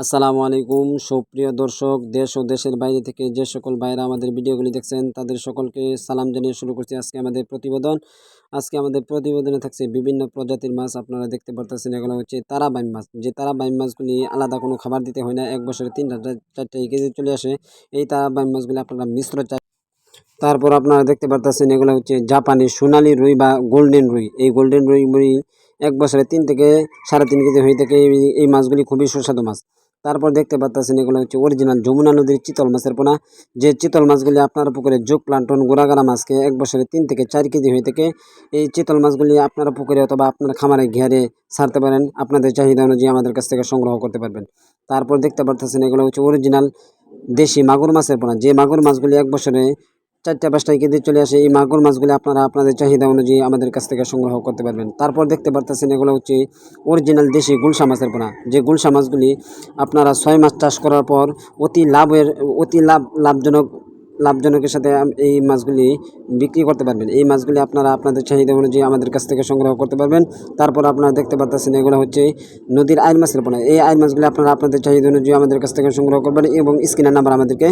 আসসালামু আলাইকুম। সুপ্রিয় দর্শক, দেশ ও দেশের বাইরে থেকে যে সকল ভাইরা আমাদের ভিডিওগুলি দেখছেন, তাদের সকলকে সালাম জানিয়ে শুরু করছি আজকে আমাদের প্রতিবেদন। আজকে আমাদের প্রতিবেদনে থাকছে বিভিন্ন প্রজাতির মাছ আপনারা দেখতে পারতেছেন। এগুলো হচ্ছে তারা বাইম মাছ। যে তারা বাইম মাছগুলি আলাদা কোনো খাবার দিতে হয় না। এক বছরে তিনটা চারটা কেজি চলে আসে। এই তারা বাইম মাছগুলি আপনারা মিশ্র তারপর আপনারা দেখতে পারতেছেন এগুলো হচ্ছে জাপানি সোনালি রুই বা গোল্ডেন রুই। এই গোল্ডেন রুই এক বছরে তিন থেকে সাড়ে তিন কেজি হয়ে থাকে। এই মাছগুলি খুবই সুস্বাদু মাছ। তারপর দেখতে পাচ্ছেন এগুলো হচ্ছে অরিজিনাল যমুনা নদীর চিতল মাছের পোনা। যে চিতল মাছগুলি আপনার পুকুরে যোগ প্লান্টন গোড়াগাড়া মাছকে এক বছরে তিন থেকে চার কেজি হয়ে থাকে এই চিতল মাছগুলি আপনারা পুকুরে অথবা আপনার খামারে ঘেরে ছাড়তে পারেন। আপনাদের চাহিদা অনুযায়ী আমাদের কাছ থেকে সংগ্রহ করতে পারবেন। তারপর দেখতে পাচ্ছেন এগুলো হচ্ছে অরিজিনাল দেশি মাগুর মাছের পোনা। যে মাগুর মাছগুলি এক বছরে চারটা পাঁচটা কেজি চলে আসে। এই মাগুর মাছগুলি আপনারা আপনাদের চাহিদা অনুযায়ী আমাদের কাছ থেকে সংগ্রহ করতে পারবেন। তারপর দেখতে পারতেছেন এগুলো হচ্ছে অরিজিনাল দেশি গুলশা মাছের পোনা। যে গুলশা মাছগুলি আপনারা ছয় মাস চাষ করার পর অতি লাভের, অতি লাভ, লাভজনক, লাভজনকের সাথে এই মাছগুলি বিক্রি করতে পারবেন। এই মাছগুলি আপনারা আপনাদের চাহিদা অনুযায়ী আমাদের কাছ থেকে সংগ্রহ করতে পারবেন। তারপর আপনারা দেখতে পাচ্ছেন এগুলো হচ্ছে নদীর আইন মাছের পোনা। এই আইন মাছগুলি আপনারা আপনাদের চাহিদা অনুযায়ী আমাদের কাছ থেকে সংগ্রহ করবেন এবং স্ক্রিনের নাম্বার আমাদেরকে